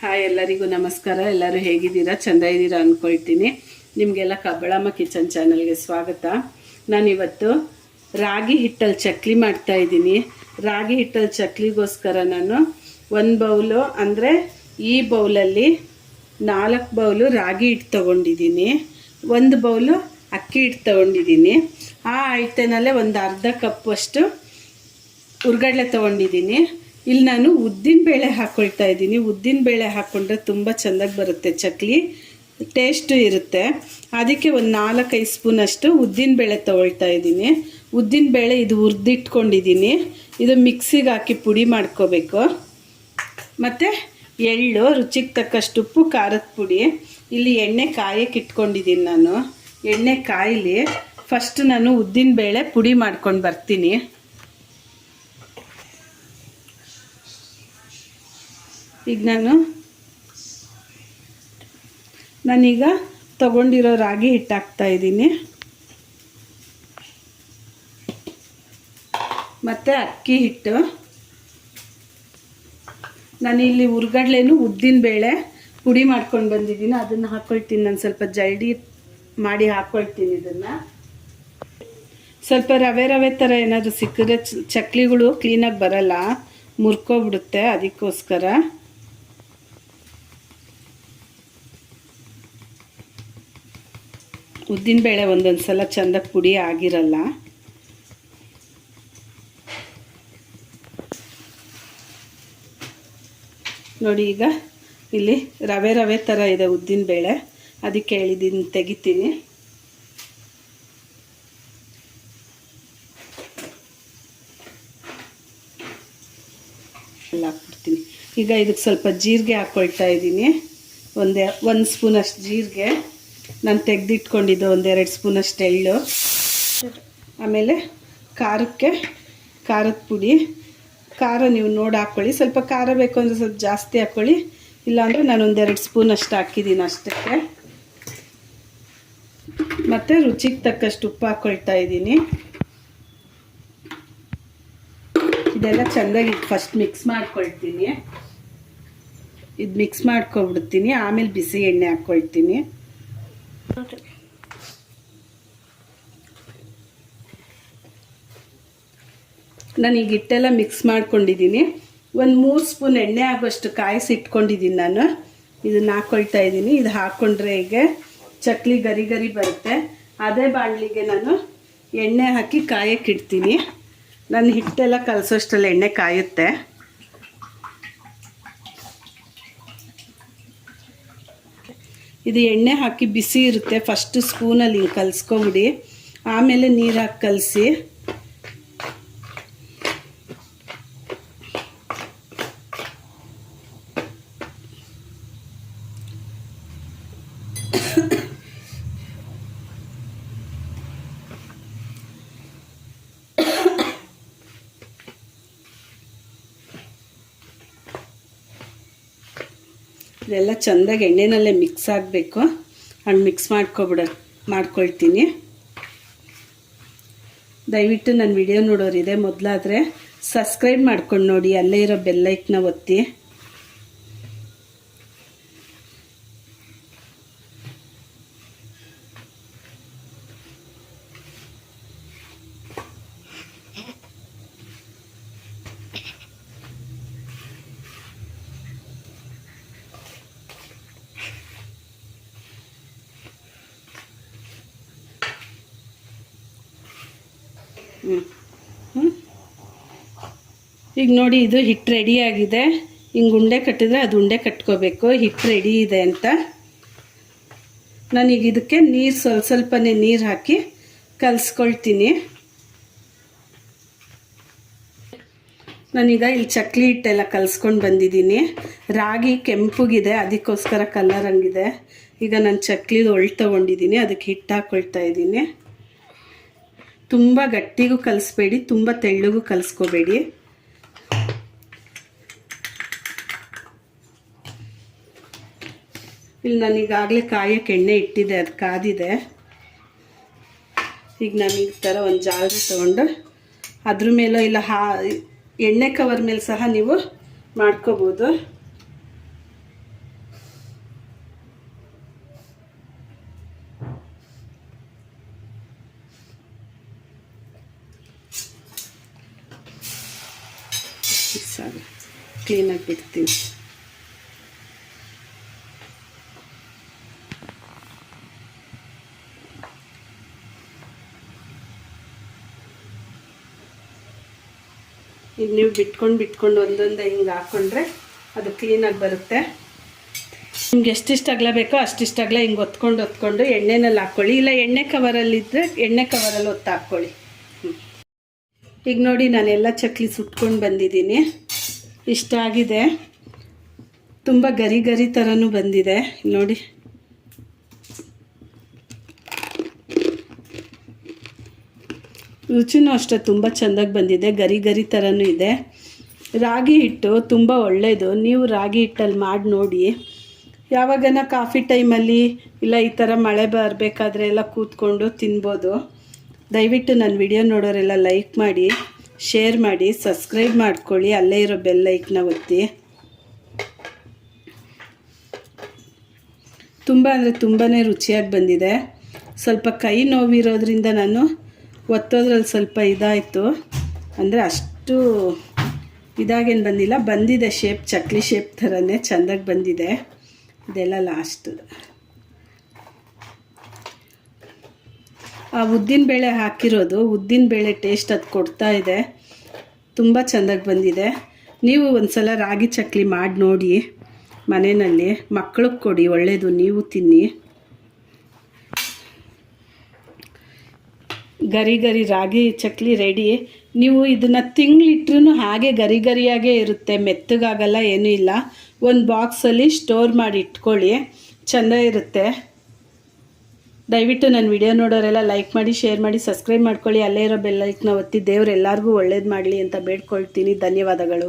Hi ಎಲ್ಲರಿಗೂ ನಮಸ್ಕಾರ. ಎಲ್ಲರೂ ಹೇಗಿದ್ದೀರಾ? ಚಂದ ಇದ್ದೀರಾ ಅಂದ್ಕೊಳ್ತೀನಿ ನಿಮಗೆಲ್ಲ ಕಬ್ಬಳಮ್ಮ ಕಿಚನ್ ಚಾನಲ್ಗೆ ಸ್ವಾಗತ. ನಾನಿವತ್ತು ರಾಗಿ ಹಿಟ್ಟಲ್ಲಿ ಚಕ್ಲಿ ಮಾಡ್ತಾ ಇದ್ದೀನಿ. ರಾಗಿ ಹಿಟ್ಟಲ್ಲಿ ಚಕ್ಲಿಗೋಸ್ಕರ ನಾನು ಒಂದು ಬೌಲು ಅಂದರೆ ಈ ಬೌಲಲ್ಲಿ ನಾಲ್ಕು ಬೌಲು ರಾಗಿ ಹಿಟ್ಟು ತೊಗೊಂಡಿದ್ದೀನಿ. ಒಂದು ಬೌಲು ಅಕ್ಕಿ ಹಿಟ್ಟು ತೊಗೊಂಡಿದ್ದೀನಿ. ಆ ಹಿಟ್ಟಿನಲ್ಲೇ ಒಂದು ಅರ್ಧ ಕಪ್ಪಷ್ಟು ಉರ್ಗಡ್ಲೆ ತೊಗೊಂಡಿದ್ದೀನಿ. ಇಲ್ಲಿ ನಾನು ಉದ್ದಿನ ಬೇಳೆ ಹಾಕ್ಕೊಳ್ತಾ ಇದ್ದೀನಿ. ಉದ್ದಿನ ಬೇಳೆ ಹಾಕ್ಕೊಂಡ್ರೆ ತುಂಬ ಚೆಂದಾಗಿ ಬರುತ್ತೆ ಚಕ್ಲಿ. ಟೇಸ್ಟು ಇರುತ್ತೆ. ಅದಕ್ಕೆ ಒಂದು ನಾಲ್ಕೈದು ಸ್ಪೂನಷ್ಟು ಉದ್ದಿನ ಬೇಳೆ ತೊಗೊಳ್ತಾ ಇದ್ದೀನಿ. ಉದ್ದಿನ ಬೇಳೆ ಇದು ಹುರಿದಿಟ್ಕೊಂಡಿದ್ದೀನಿ. ಇದು ಮಿಕ್ಸಿಗೆ ಹಾಕಿ ಪುಡಿ ಮಾಡ್ಕೋಬೇಕು. ಮತ್ತು ಎಳ್ಳು, ರುಚಿಗೆ ತಕ್ಕಷ್ಟು ಉಪ್ಪು, ಖಾರದ ಪುಡಿ. ಇಲ್ಲಿ ಎಣ್ಣೆ ಕಾಯಕ್ಕೆ ಇಟ್ಕೊಂಡಿದ್ದೀನಿ ನಾನು. ಎಣ್ಣೆ ಕಾಯಲಿ ಫಸ್ಟ್ ನಾನು ಉದ್ದಿನ ಬೇಳೆ ಪುಡಿ ಮಾಡ್ಕೊಂಡು ಬರ್ತೀನಿ. ಈಗ ನಾನು ನಾನೀಗ ತಗೊಂಡಿರೋ ರಾಗಿ ಹಿಟ್ಟು ಹಾಕ್ತಾ ಇದ್ದೀನಿ. ಮತ್ತು ಅಕ್ಕಿ ಹಿಟ್ಟು. ನಾನು ಇಲ್ಲಿ ಉರ್ಗಡ್ಲೇನು ಉದ್ದಿನ ಬೇಳೆ ಪುಡಿ ಮಾಡ್ಕೊಂಡು ಬಂದಿದ್ದೀನಿ. ಅದನ್ನು ಹಾಕ್ಕೊಳ್ತೀನಿ ನಾನು ಸ್ವಲ್ಪ ಜಲ್ಡಿ ಮಾಡಿ ಹಾಕ್ಕೊಳ್ತೀನಿ ಇದನ್ನು. ಸ್ವಲ್ಪ ರವೆ ರವೆ ಥರ ಏನಾದರೂ ಸಿಕ್ಕಿದ್ರೆ ಚಕ್ಲಿಗಳು ಕ್ಲೀನಾಗಿ ಬರಲ್ಲ. ಮುರ್ಕೋಬಿಡುತ್ತೆ ಅದಕ್ಕೋಸ್ಕರ. ಉದ್ದಿನಬೇಳೆ ಒಂದೊಂದು ಸಲ ಚಂದ ಪುಡಿ ಆಗಿರಲ್ಲ. ನೋಡಿ ಈಗ ಇಲ್ಲಿ ರವೆ ರವೆ ಥರ ಇದೆ ಉದ್ದಿನಬೇಳೆ ಅದಕ್ಕೆ ಹೇಳಿದ್ದೀನಿ, ತೆಗಿತೀನಿ. ಎಲ್ಲ ಹಾಕ್ಬಿಡ್ತೀನಿ. ಈಗ ಇದಕ್ಕೆ ಸ್ವಲ್ಪ ಜೀರಿಗೆ ಹಾಕ್ಕೊಳ್ತಾ ಇದ್ದೀನಿ. ಒಂದೇ, ಒಂದು ಸ್ಪೂನಷ್ಟು ಜೀರಿಗೆ. ನಾನು ತೆಗೆದಿಟ್ಕೊಂಡಿದ್ದು ಒಂದೆರಡು ಸ್ಪೂನಷ್ಟು ಎಳ್ಳು. ಆಮೇಲೆ ಖಾರಕ್ಕೆ ಖಾರದ ಪುಡಿ. ಖಾರ ನೀವು ನೋಡಿ ಹಾಕ್ಕೊಳ್ಳಿ ಸ್ವಲ್ಪ ಖಾರ ಬೇಕು ಅಂದರೆ ಸ್ವಲ್ಪ ಜಾಸ್ತಿ ಹಾಕ್ಕೊಳ್ಳಿ ಇಲ್ಲಾಂದರೆ ನಾನು ಒಂದೆರಡು ಸ್ಪೂನ್ ಅಷ್ಟು ಹಾಕಿದ್ದೀನಿ ಅಷ್ಟಕ್ಕೆ. ಮತ್ತು ರುಚಿಗೆ ತಕ್ಕಷ್ಟು ಉಪ್ಪು ಹಾಕ್ಕೊಳ್ತಾ ಇದ್ದೀನಿ. ಇದೆಲ್ಲ ಚೆಂದಾಗಿ ಫಸ್ಟ್ ಮಿಕ್ಸ್ ಮಾಡ್ಕೊಳ್ತೀನಿ. ಇದು ಮಿಕ್ಸ್ ಮಾಡ್ಕೊಬಿಡ್ತೀನಿ. ಆಮೇಲೆ ಬಿಸಿ ಎಣ್ಣೆ ಹಾಕ್ಕೊಳ್ತೀನಿ ನಾನು ಈಗ ಹಿಟ್ಟೆಲ್ಲ ಮಿಕ್ಸ್ ಮಾಡ್ಕೊಂಡಿದ್ದೀನಿ. ಒಂದು ಮೂರು ಸ್ಪೂನ್ ಎಣ್ಣೆ ಆಗೋಷ್ಟು ಕಾಯಿಸಿ ಇಟ್ಕೊಂಡಿದ್ದೀನಿ ನಾನು. ಇದನ್ನು ಹಾಕ್ಕೊಳ್ತಾ ಇದ್ದೀನಿ. ಇದು ಹಾಕ್ಕೊಂಡ್ರೆ ಈಗ ಚಕ್ಲಿ ಗರಿ ಗರಿ ಬರುತ್ತೆ. ಅದೇ ಬಾಣಲಿಗೆ ನಾನು ಎಣ್ಣೆ ಹಾಕಿ ಕಾಯಕ್ಕೆ ಇಡ್ತೀನಿ. ನಾನು ಹಿಟ್ಟೆಲ್ಲ ಕಲಸೋಷ್ಟರಲ್ಲಿ ಎಣ್ಣೆ ಕಾಯುತ್ತೆ. ಇದು ಎಣ್ಣೆ ಹಾಕಿ ಬಿಸಿ ಇರುತ್ತೆ. ಫಸ್ಟು ಸ್ಪೂನಲ್ಲಿ ಕಲಸ್ಕೊಂಬಿಡಿ. ಆಮೇಲೆ ನೀರು ಹಾಕಿ ಕಲಸಿ. ಇದೆಲ್ಲ ಚೆಂದಾಗಿ ಎಣ್ಣೆನಲ್ಲೇ ಮಿಕ್ಸ್ ಆಗಬೇಕು. ಹಣ್ಣು ಮಿಕ್ಸ್ ಮಾಡ್ಕೊಬಿಡ, ಮಾಡ್ಕೊಳ್ತೀನಿ. ದಯವಿಟ್ಟು ನನ್ನ ವಿಡಿಯೋ ನೋಡೋರಿದೆ ಮೊದಲಾದರೆ ಸಬ್ಸ್ಕ್ರೈಬ್ ಮಾಡ್ಕೊಂಡು ನೋಡಿ, ಅಲ್ಲೇ ಇರೋ ಬೆಲ್ಲೈಕ್ನ ಒತ್ತಿ. ಹ್ಞೂ ಈಗ ನೋಡಿ, ಇದು ಹಿಟ್ಟು ಆಗಿದೆ. ಹಿಂಗೆ ಉಂಡೆ ಕಟ್ಟಿದ್ರೆ ಅದು ಉಂಡೆ ಕಟ್ಕೋಬೇಕು. ಹಿಟ್ಟು ರೆಡಿ ಇದೆ ಅಂತ. ನಾನೀಗ ಇದಕ್ಕೆ ನೀರು ಸ್ವಲ್ಪ ಸ್ವಲ್ಪನೇ ನೀರು ಹಾಕಿ ಕಲಿಸ್ಕೊಳ್ತೀನಿ. ನಾನೀಗ ಇಲ್ಲಿ ಚಕ್ಲಿ ಹಿಟ್ಟೆಲ್ಲ ಕಲಸ್ಕೊಂಡು ಬಂದಿದ್ದೀನಿ. ರಾಗಿ ಕೆಂಪುಗಿದೆ, ಅದಕ್ಕೋಸ್ಕರ ಕಲರ್ ಹಂಗಿದೆ. ಈಗ ನಾನು ಚಕ್ಲಿದು ಒಳ್ ತೊಗೊಂಡಿದ್ದೀನಿ, ಅದಕ್ಕೆ ಹಿಟ್ಟು ಹಾಕ್ಕೊಳ್ತಾ ಇದ್ದೀನಿ. ತುಂಬ ಗಟ್ಟಿಗೂ ಕಲಿಸ್ಬೇಡಿ, ತುಂಬ ತೆಳ್ಳಗೂ ಕಲಿಸ್ಕೋಬೇಡಿ. ಇಲ್ಲಿ ನಾನೀಗಾಗಲೇ ಕಾಯೋಕ್ಕೆ ಎಣ್ಣೆ ಇಟ್ಟಿದೆ ಅದು ಕಾದಿದೆ. ಈಗ ನಾನು ಈ ಥರ ಒಂದು ಜಾಲರಿ ತೊಗೊಂಡು ಅದ್ರ ಮೇಲೋ ಇಲ್ಲ ಹಾ, ಎಣ್ಣೆ ಕವರ್ ಮೇಲೆ ಸಹ ನೀವು ಮಾಡ್ಕೋಬೋದು. ಕ್ಲೀನಾಗಿ ಬಿಡ್ತೀನಿ ಈಗ ನೀವು ಬಿಟ್ಕೊಂಡು ಬಿಟ್ಕೊಂಡು ಒಂದೊಂದೇ ಹಿಂಗೆ ಹಾಕ್ಕೊಂಡ್ರೆ ಅದು ಕ್ಲೀನಾಗಿ ಬರುತ್ತೆ. ನಿಮ್ಗೆ ಎಷ್ಟಿಷ್ಟು ಅಗಲ ಬೇಕೋ ಅಷ್ಟಿಷ್ಟು ಅಗಲ ಹಿಂಗೆ ಒತ್ಕೊಂಡು ಒತ್ಕೊಂಡು ಎಣ್ಣೆನಲ್ಲಿ ಹಾಕ್ಕೊಳ್ಳಿ ಇಲ್ಲ ಎಣ್ಣೆ ಕವರಲ್ಲಿದ್ದರೆ ಎಣ್ಣೆ ಕವರಲ್ಲಿ ಒತ್ತು ಹಾಕ್ಕೊಳ್ಳಿ. ಈಗ ನೋಡಿ ನಾನೆಲ್ಲ ಚಕ್ಲಿ ಸುಟ್ಕೊಂಡು ಬಂದಿದ್ದೀನಿ. ಇಷ್ಟ ಆಗಿದೆ. ತುಂಬ ಗರಿ ಗರಿ ಥರನೂ ಬಂದಿದೆ. ನೋಡಿ. ರುಚಿನೂ ಅಷ್ಟೇ ತುಂಬ ಚೆಂದಾಗಿ ಬಂದಿದೆ. ಗರಿ ಗರಿ ಥರನೂ ಇದೆ. ರಾಗಿ ಹಿಟ್ಟು ತುಂಬ ಒಳ್ಳೆಯದು ನೀವು ರಾಗಿ ಹಿಟ್ಟಲ್ಲಿ ಮಾಡಿ ನೋಡಿ. ಯಾವಾಗನ ಕಾಫಿ ಟೈಮಲ್ಲಿ ಇಲ್ಲ ಈ ಥರ ಮಳೆ ಬರಬೇಕಾದ್ರೆ ಎಲ್ಲ ಕೂತ್ಕೊಂಡು ತಿನ್ಬೋದು. ದಯವಿಟ್ಟು ನನ್ನ ವಿಡಿಯೋ ನೋಡೋರೆಲ್ಲ ಲೈಕ್ ಮಾಡಿ, ಶೇರ್ ಮಾಡಿ, ಸಬ್ಸ್ಕ್ರೈಬ್ ಮಾಡ್ಕೊಳ್ಳಿ. ಅಲ್ಲೇ ಇರೋ ಬೆಲ್ ಲೈಕ್ನ ಒತ್ತಿ. ತುಂಬ ಅಂದರೆ ತುಂಬಾ ರುಚಿಯಾಗಿ ಬಂದಿದೆ. ಸ್ವಲ್ಪ ಕೈ ನೋವಿರೋದ್ರಿಂದ ನಾನು ಒತ್ತೋದ್ರಲ್ಲಿ ಸ್ವಲ್ಪ ಇದಾಯಿತು. ಅಂದರೆ ಅಷ್ಟು ಇದಾಗೇನು ಬಂದಿಲ್ಲ. ಬಂದಿದೆ ಶೇಪ್ ಚಕ್ಲಿ ಶೇಪ್ ಥರನೇ ಚೆಂದಾಗಿ ಬಂದಿದೆ. ಇದೆಲ್ಲ ಲಾಸ್ಟ್ ಆ ಉದ್ದಿನ ಬೇಳೆ ಹಾಕಿರೋದು, ಉದ್ದಿನ ಬೇಳೆ ಟೇಸ್ಟ್ ಅದು ಕೊಡ್ತಾ ಇದೆ. ತುಂಬ ಚೆಂದಾಗಿ ಬಂದಿದೆ. ನೀವು ಒಂದು ಸಲ ರಾಗಿ ಚಕ್ಲಿ ಮಾಡಿ ನೋಡಿ, ಮನೆಯಲ್ಲಿ. ಮಕ್ಕಳಿಗೆ ಕೊಡಿ ಒಳ್ಳೆಯದು ನೀವು ತಿನ್ನಿ. ಗರಿ ಗರಿ ರಾಗಿ ಚಕ್ಲಿ ರೆಡಿ ನೀವು ಇದನ್ನು ತಿಂಗಳಿಟ್ರೂ ಹಾಗೆ ಗರಿ ಗರಿಯಾಗೇ ಇರುತ್ತೆ, ಮೆತ್ತಗಾಗಲ್ಲ, ಏನೂ ಇಲ್ಲ. ಒಂದು ಬಾಕ್ಸಲ್ಲಿ ಸ್ಟೋರ್ ಮಾಡಿ ಇಟ್ಕೊಳ್ಳಿ. ಚೆಂದ ಇರುತ್ತೆ. ದಯವಿಟ್ಟು ನನ್ನ ವಿಡಿಯೋ ನೋಡೋರೆಲ್ಲ ಲೈಕ್ ಮಾಡಿ, ಶೇರ್ ಮಾಡಿ, ಸಬ್ಸ್ಕ್ರೈಬ್ ಮಾಡ್ಕೊಳ್ಳಿ. ಅಲ್ಲೇ ಇರೋ ಬೆಲ್ಲೈಕ್ನ ಒತ್ತಿ ದೇವ್ರು ಎಲ್ಲರಿಗೂ ಒಳ್ಳೇದು ಮಾಡಲಿ ಅಂತ ಬೇಡ್ಕೊಳ್ತೀನಿ. ಧನ್ಯವಾದಗಳು.